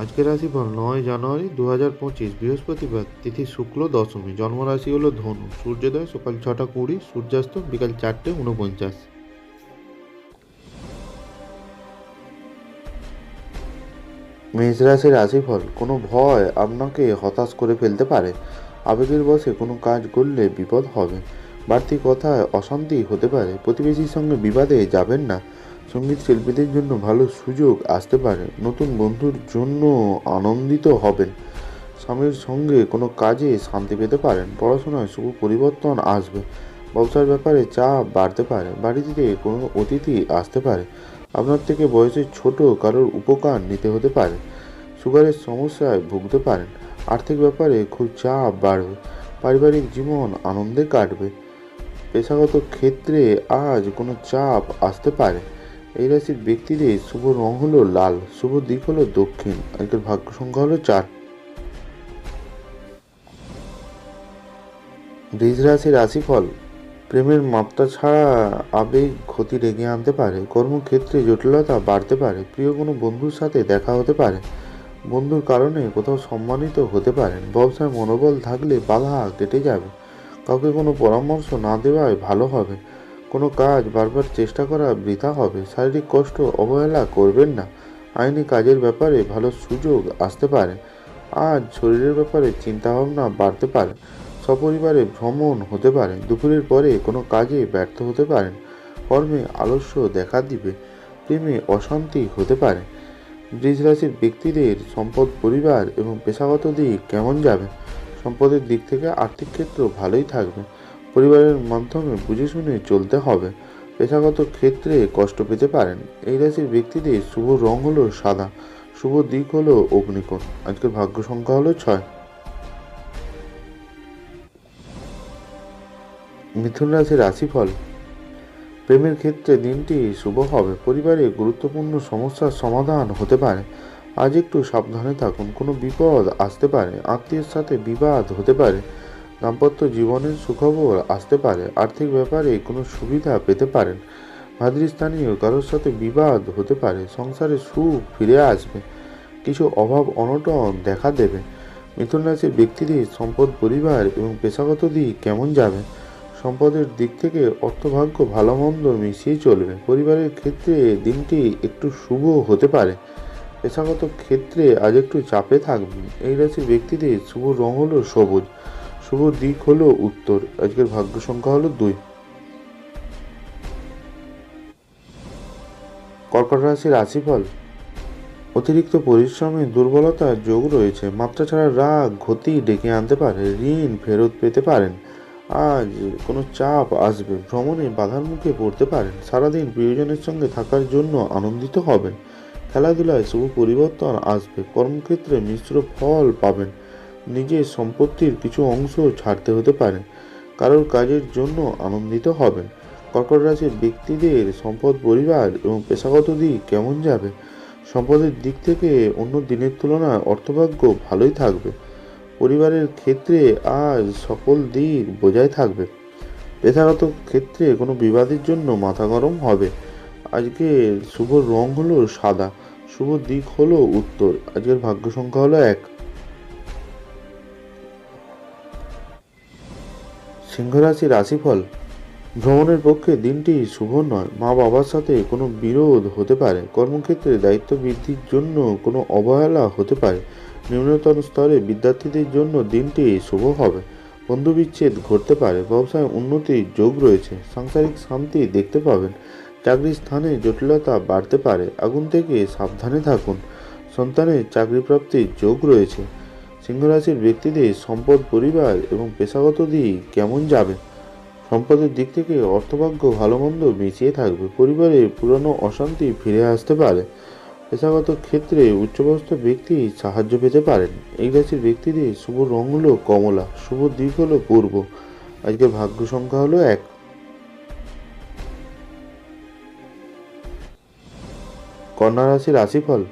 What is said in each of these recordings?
আজকের রাশিফল নয় জানুয়ারি দু হাজার পঁচিশ, বৃহস্পতিবার তিথি শুক্ল দশমী, জন্মরাশি হলো ধনু, সূর্যোদয় সকাল ছটা কুড়ি, সূর্যাস্ত বিকাল চারটে উনপঞ্চাশ মেষ রাশির রাশিফল কোনো ভয় আপনাকে হতাশ করে ফেলতে পারে। আবেগের বসে কোনো কাজ করলে বিপদ হবে। বাড়তি কথায় অশান্তি হতে পারে। প্রতিবেশীর সঙ্গে বিবাদে যাবেন না। সংগীত শিল্পীদের জন্য ভালো সুযোগ আসতে পারে। নতুন বন্ধুর জন্য আনন্দিত হবেন। স্বামীর সঙ্গে কোনো কাজে শান্তি পেতে পারেন। পড়াশোনায় শুভ পরিবর্তন আসবে। ব্যবসার ব্যাপারে চাপ বাড়তে পারে। বাড়িতে কোনো অতিথি আসতে পারে। আপনার থেকে বয়সে ছোট কারোর উপকার নিতে হতে পারে। সুগারের সমস্যায় ভুগতে পারেন। আর্থিক ব্যাপারে খুব চাপ বাড়বে। পারিবারিক জীবন আনন্দে কাটবে। পেশাগত ক্ষেত্রে আজ কোনো চাপ আসতে পারে। এই রাশির ব্যক্তিদের শুভ রং হলো লাল, শুভ দিক হলো দক্ষিণ আজকের ভাগ্য সংখ্যা হলো চার। বৃষ রাশির রাশিফল, প্রেমের মাত্রা ছাড়া আবেগ, ক্ষতি ডেকে আনতে পারে, কর্মক্ষেত্রে জটিলতা বাড়তে পারে, প্রিয় কোনো বন্ধুর সাথে দেখা হতে পারে, বন্ধুর কারণে কোথাও সম্মানিত হতে পারেন ব্যবসায় মনোবল থাকলে বাধা কেটে যাবে, কাউকে কোনো পরামর্শ না দেওয়াই ভালো হবে কোনো কাজ বারবার চেষ্টা করা বৃথা হবে। শারীরিক কষ্ট অবহেলা করবেন না। আইনি কাজের ব্যাপারে ভালো সুযোগ আসতে পারে। আজ শরীরের ব্যাপারে চিন্তাভাবনা বাড়তে পারে। সপরিবারে ভ্রমণ হতে পারে। দুপুরের পরে কোনো কাজে ব্যর্থ হতে পারেন। কর্মে আলস্য দেখা দিবে। প্রেমে অশান্তি হতে পারে। বৃষ রাশির ব্যক্তিদের সম্পদ পরিবার এবং পেশাগত দিক কেমন যাবে? সম্পদের দিক থেকে আর্থিক ক্ষেত্র ভালোই থাকবে। পরিবারের মাধ্যমে বুঝে শুনে চলতে হবে। পেশাগত ক্ষেত্রে কষ্ট পেতে পারেন। এই রাশির ব্যক্তিদের শুভ রং হলো সাদা, শুভ দিক হলো অগ্নিকোণ। আজকের ভাগ্য সংখ্যা হলো ছয়। মিথুন রাশির রাশিফল। প্রেমের ক্ষেত্রে দিনটি শুভ হবে। পরিবারে গুরুত্বপূর্ণ সমস্যার সমাধান হতে পারে। আজ একটু সাবধানে থাকুন। কোনো বিপদ আসতে পারে। আত্মীয়ের সাথে বিবাদ হতে পারে। দাম্পত্য জীবনের সুখবর আসতে পারে, আর্থিক ব্যাপারে কোনো সুবিধা পেতে পারেন। ভাতৃস্থানীয় কারোর সাথে বিবাদ হতে পারে, সংসারে সুখ ফিরে আসবে, কিছু অভাব অনটন দেখা দেবে। মিথুন রাশির ব্যক্তিদের সম্পদ পরিবার এবং পেশাগত দিক কেমন যাবে? সম্পদের দিক থেকে অর্থভাগ্য ভালো মন্দ মিশিয়ে চলবে। পরিবারের ক্ষেত্রে দিনটি একটু শুভ হতে পারে। পেশাগত ক্ষেত্রে আজ একটু চাপে থাকবে। এই রাশির ব্যক্তিদের শুভ রং হলো সবুজ। শুভ দিক হলো উত্তর। আজকের ভাগ্য সংখ্যা হলো দুই। কর্কট রাশির রাশিফল। অতিরিক্ত পরিশ্রমে দুর্বলতার যোগ রয়েছে। মাত্রা ছাড়া রাগ, ক্ষতি ডেকে আনতে পারে, ঋণ ফেরত পেতে পারেন। আজ কোনো চাপ আসবে। ভ্রমণে বাধার মুখে পড়তে পারেন। সারাদিন প্রিয়জনের সঙ্গে থাকার জন্য আনন্দিত হবেন। খেলাধুলায় শুভ পরিবর্তন আসবে। কর্মক্ষেত্রে মিশ্র ফল পাবেন। নিজের সম্পত্তির কিছু অংশ ছাড়তে হতে পারে। কারোর কাজের জন্য আনন্দিত হবেন। কর্কট রাশির ব্যক্তিদের সম্পদ পরিবার এবং পেশাগত দিক কেমন যাবে? সম্পদের দিক থেকে অন্য দিনের তুলনায় অর্থভাগ্য ভালোই থাকবে। পরিবারের ক্ষেত্রে আজ সকল দিক বজায় থাকবে। পেশাগত ক্ষেত্রে কোনো বিবাদের জন্য মাথা গরম হবে। আজকে শুভ রং হলো সাদা, শুভ দিক হলো উত্তর, আজকের ভাগ্য সংখ্যা হলো এক। সিংহ রাশি রাশিফল, ভ্রমণের পক্ষে দিনটি শুভ নয়। মা বাবার সাথে কোনো বিরোধ হতে পারে। কর্মক্ষেত্রে দায়িত্ব বৃদ্ধির জন্য কোনো অবহেলা হতে পারে। নিম্নতম স্তরে বিদ্যার্থীদের জন্য দিনটি শুভ হবে। বন্ধু বিচ্ছেদ ঘটতে পারে। ব্যবসায় উন্নতির যোগ রয়েছে। সাংসারিক শান্তি দেখতে পাবেন। চাকরির স্থানে জটিলতা বাড়তে পারে। আগুন থেকে সাবধানে থাকুন। সন্তানের চাকরি প্রাপ্তির যোগ রয়েছে। সিংহরাশির ব্যক্তিদের সম্পদ, পরিবার এবং পেশাগত দিক কেমন যাবে? সম্পদের দিক থেকে অর্থভাগ্য ভালো মন্দ মিশিয়ে থাকবে। পরিবারে পুরনো অশান্তি ফিরে আসতে পারে। পেশাগত ক্ষেত্রে উচ্চবস্ত ব্যক্তি সাহায্য পেতে পারেন। এই রাশির ব্যক্তিদের শুভ রং হলো কমলা, শুভ দিক হলো পূর্ব। আজকে ভাগ্য সংখ্যা হলো এক। কন্যা রাশির রাশিফল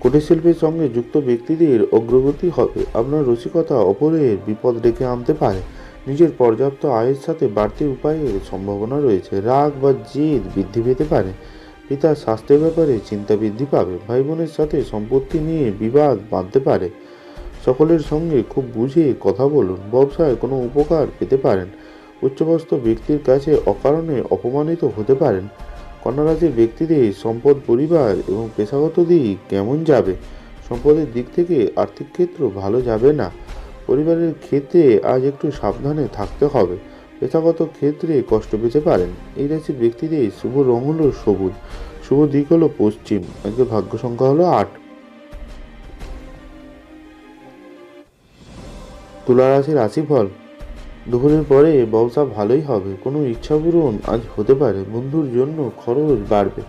কুটির শিল্পের সঙ্গে যুক্ত ব্যক্তিদের অগ্রগতি হবে। আপনার রসিকতা অপরের বিপদ ডেকে আনতে পারে। নিজের পর্যাপ্ত আয়ের সাথে বাড়তি উপায়ের সম্ভাবনা রয়েছে। রাগ বা জেদ বৃদ্ধি পেতে পারে। পিতার স্বাস্থ্যের ব্যাপারে চিন্তা বৃদ্ধি পাবে। ভাই বোনের সাথে সম্পত্তি নিয়ে বিবাদ বাঁধতে পারে। সকলের সঙ্গে খুব বুঝে কথা বলুন। ব্যবসায় কোনো উপকার পেতে পারেন। উচ্চবস্ত ব্যক্তির কাছে অকারণে অপমানিত হতে পারেন। কন্যারাশির ব্যক্তিদের সম্পদ, পরিবার এবং পেশাগত দিক কেমন যাবে? সম্পদের দিক থেকে আর্থিক ক্ষেত্র ভালো যাবে না। পরিবারের ক্ষেত্রে আজ একটু সাবধানে থাকতে হবে। পেশাগত ক্ষেত্রে কষ্ট পেতে পারেন। এই রাশির ব্যক্তিদের শুভ রং হলো সবুজ। শুভ দিক হলো পশ্চিম। আজকে ভাগ্য সংখ্যা হলো আট। তুলা রাশির রাশিফল দুপুরের পরে ব্যবসা ভালোই হবে। কোনো ইচ্ছা পূরণ আজ হতে পারে, বন্ধুর জন্য খরচ বাড়বে।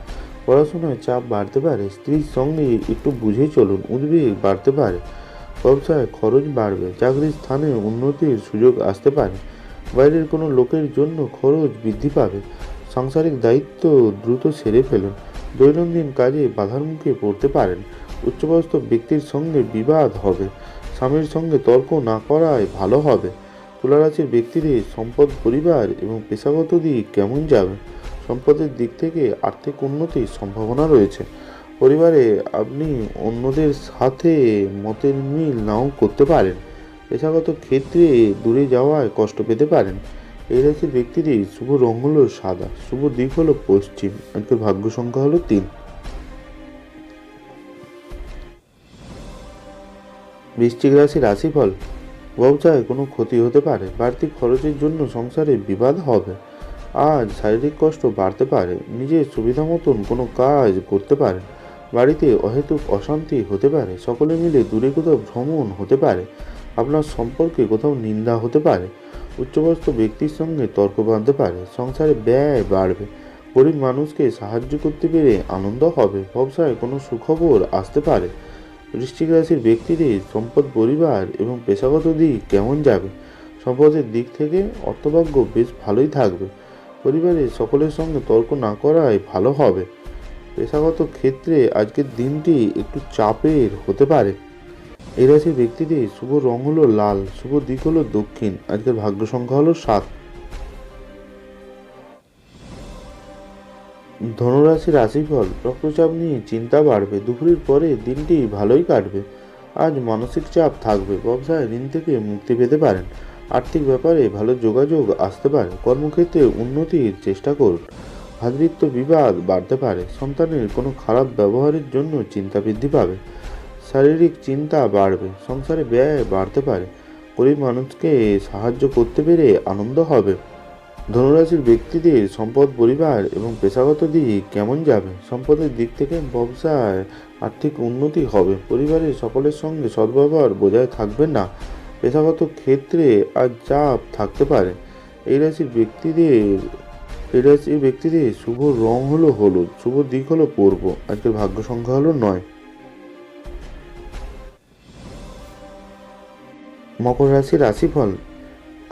পড়াশোনায় চাপ বাড়তে পারে, স্ত্রীর সঙ্গে একটু বুঝে চলুন, উদ্বেগ বাড়তে পারে। ব্যবসায় খরচ বাড়বে, চাকরির স্থানে উন্নতির সুযোগ আসতে পারে। বাইরের কোনো লোকের জন্য খরচ বৃদ্ধি পাবে। সাংসারিক দায়িত্ব দ্রুত সেরে ফেলুন। দৈনন্দিন কাজে বাধার মুখে পড়তে পারেন। উচ্চবস্ত ব্যক্তির সঙ্গে বিবাদ হবে। স্বামীর সঙ্গে তর্ক না করায় ভালো হবে। তুলারাশির ব্যক্তিদের সম্পদ পরিবার এবং পেশাগত দিক কেমন যাবে? সম্পদের দিক থেকে আর্থিক উন্নতির সম্ভাবনা রয়েছে। পরিবারে আপনি অন্যদের সাথে মতের মিল নাও করতে পারেন। পেশাগত ক্ষেত্রে দূরে যাওয়ায় কষ্ট পেতে পারেন। এই রাশির ব্যক্তিদের শুভ রং হলো সাদা। শুভ দিক হলো পশ্চিম। আজকের ভাগ্য সংখ্যা হলো তিন। বৃশ্চিক রাশি রাশিফল ব্যবসায় কোনো ক্ষতি হতে পারে। বাড়তি খরচের জন্য সংসারে বিবাদ হবে। আজ শারীরিক কষ্ট বাড়তে পারে, নিজের সুবিধা মতন কোনো কাজ করতে পারেন বাড়িতে অহেতুক অশান্তি হতে পারে, সকলে মিলে দূরে কোথাও ভ্রমণ হতে পারে, আপনার সম্পর্কে কোথাও নিন্দা হতে পারে উচ্চবস্ত ব্যক্তির সঙ্গে তর্ক বাঁধতে পারে, সংসারে ব্যয় বাড়বে, গরিব মানুষকে সাহায্য করতে পেরে আনন্দ হবে, ব্যবসায় কোনো সুখবর আসতে পারে। বৃশ্চিক রাশির ব্যক্তিদের সম্পদ, পরিবার এবং পেশাগত দিক কেমন যাবে? সম্পদের দিক থেকে অর্থভাগ্য বেশ ভালোই থাকবে। পরিবারের সকলের সঙ্গে তর্ক না করাই ভালো হবে। পেশাগত ক্ষেত্রে আজকের দিনটি একটু চাপের হতে পারে। এই রাশির ব্যক্তিদের শুভ রং হলো লাল, শুভ দিক হলো দক্ষিণ। আজকের ভাগ্য সংখ্যা হলো সাত। ধনুরাশির রাশিফল রক্তচাপ নিয়ে চিন্তা বাড়বে। দুপুরের পরে দিনটি ভালোই কাটবে। আজ মানসিক চাপ থাকবে। ব্যবসায় ঋণ থেকে মুক্তি পেতে পারেন। আর্থিক ব্যাপারে ভালো যোগাযোগ আসতে পারে। কর্মক্ষেত্রে উন্নতির চেষ্টা করুন। ভাতৃত্ব বিবাদ বাড়তে পারে। সন্তানের কোনো খারাপ ব্যবহারের জন্য চিন্তা বৃদ্ধি পাবে। শারীরিক চিন্তা বাড়বে। সংসারে ব্যয় বাড়তে পারে। গরিব মানুষকে সাহায্য করতে পেরে আনন্দ হবে। ধনুরাশির ব্যক্তিদের সম্পদ, পরিবার এবং পেশাগত দিক কেমন যাবে? সম্পদের দিক থেকে ব্যবসায় আর্থিক উন্নতি হবে। পরিবারের সকলের সঙ্গে সদ্ব্যবহার বজায় থাকবে না। পেশাগত ক্ষেত্রে আজ চাপ থাকতে পারে। এই রাশির ব্যক্তিদের, এই রাশির ব্যক্তিদের শুভ রং হলো হলুদ, শুভ দিক হলো পূর্ব, আজকের ভাগ্য সংখ্যা হলো নয়। মকর রাশির রাশিফল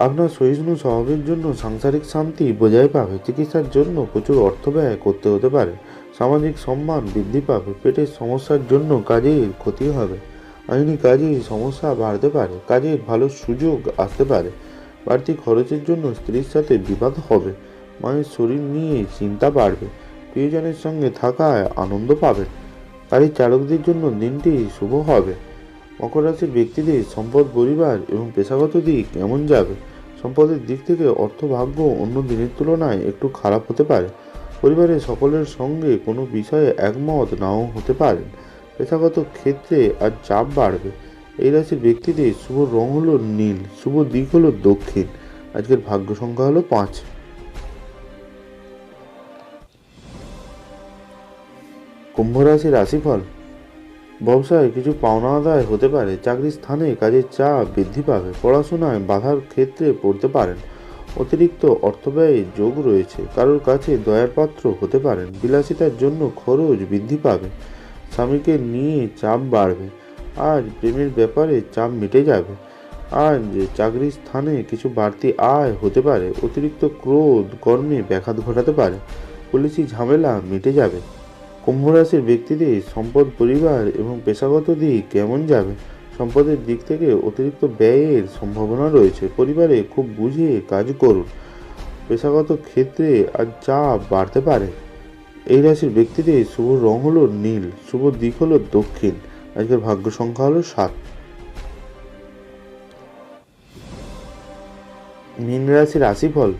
আপনার সহিষ্ণু স্বভাবের জন্য সাংসারিক শান্তি বজায় পাবে, চিকিৎসার জন্য প্রচুর অর্থ ব্যয় করতে হতে পারে। সামাজিক সম্মান বৃদ্ধি পাবে, পেটের সমস্যার জন্য কাজের ক্ষতি হবে। আইনি কাজে সমস্যা বাড়তে পারে কাজে ভালো সুযোগ আসতে পারে। বাড়তি খরচের জন্য স্ত্রীর সাথে বিবাদ হবে, মায়ের শরীর নিয়ে চিন্তা বাড়বে, প্রিয়জনের সঙ্গে থাকায় আনন্দ পাবেন গাড়ির চালকদের জন্য দিনটি শুভ হবে। মকর রাশির ব্যক্তিদের সম্পদ, পরিবার এবং পেশাগত দিক কেমন যাবে সম্পদের দিক থেকে অর্থ ভাগ্য অন্য দিনের তুলনায় একটু খারাপ হতে পারে। পরিবারের সকলের সঙ্গে কোনো বিষয়ে একমত নাও হতে পারেন পেশাগত ক্ষেত্রে আর চাপ বাড়বে। এই রাশির ব্যক্তিদের শুভ রং হলো নীল, শুভ দিক হলো দক্ষিণ। আজকের ভাগ্য সংখ্যা হলো পাঁচ। কুম্ভ রাশির রাশিফল ব্যবসায় কিছু পাওনা আদায় হতে পারে, চাকরির স্থানে কাজের চাপ বৃদ্ধি পাবে, পড়াশোনায় বাধার ক্ষেত্রে পড়তে পারেন। অতিরিক্ত অর্থব্যয়ের যোগ রয়েছে, কারোর কাছে দয়ার পাত্র হতে পারেন, বিলাসিতার জন্য খরচ বৃদ্ধি পাবে, স্বামীকে নিয়ে চাপ বাড়বে, আজ প্রেমের ব্যাপারে চাপ মিটে যাবে, আজ চাকরির স্থানে কিছু বাড়তি আয় হতে পারে, অতিরিক্ত ক্রোধ কর্মে ব্যাঘাত ঘটাতে পারে, পুলিশি ঝামেলা মিটে যাবে। কুম্ভ রাশির ব্যক্তিদের সম্পদ, পরিবার এবং পেশাগত দিক কেমন যাবে? সম্পদের দিক থেকে অতিরিক্ত ব্যয়ের সম্ভাবনা রয়েছে। পরিবারে খুব বুঝে কাজ করুন। পেশাগত ক্ষেত্রে আজ চাপ বাড়তে পারে। এই রাশির ব্যক্তিদের শুভ রং হলো নীল, শুভ দিক হলো দক্ষিণ। আজকের ভাগ্য সংখ্যা হলো সাত। মীন রাশির রাশিফল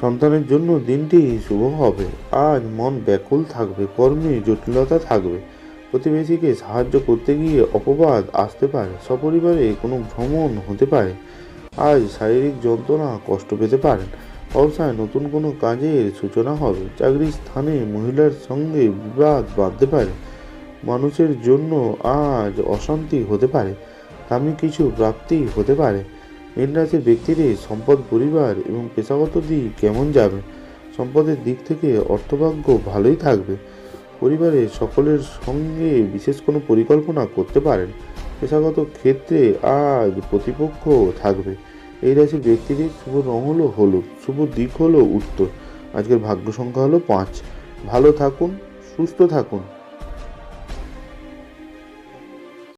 সন্তানের জন্য দিনটি শুভ হবে। আজ মন ব্যাকুল থাকবে, কর্মে জটিলতা থাকবে। প্রতিবেশীকে সাহায্য করতে গিয়ে অপবাদ আসতে পারে, সপরিবারে কোনো ভ্রমণ হতে পারে। আজ শারীরিক যন্ত্রণা কষ্ট পেতে পারেন ব্যবসায় নতুন কোনো কাজের সূচনা হবে। চাকরির স্থানে মহিলার সঙ্গে বিবাদ বাঁধতে পারে। মানুষের জন্য আজ অশান্তি হতে পারে। দামি কিছু প্রাপ্তি হতে পারে। মীন রাশির ব্যক্তিদের সম্পদ পরিবার এবং পেশাগত দিক কেমন যাবে? সম্পদের দিক থেকে অর্থভাগ্য ভালোই থাকবে। পরিবারের সকলের সঙ্গে বিশেষ কোনো পরিকল্পনা করতে পারেন। পেশাগত ক্ষেত্রে আজ প্রতিপক্ষ থাকবে। এই রাশির ব্যক্তিদের শুভ রং হলো হলুদ, শুভ দিক হলো উত্তর। আজকের ভাগ্য সংখ্যা হলো পাঁচ। ভালো থাকুন, সুস্থ থাকুন।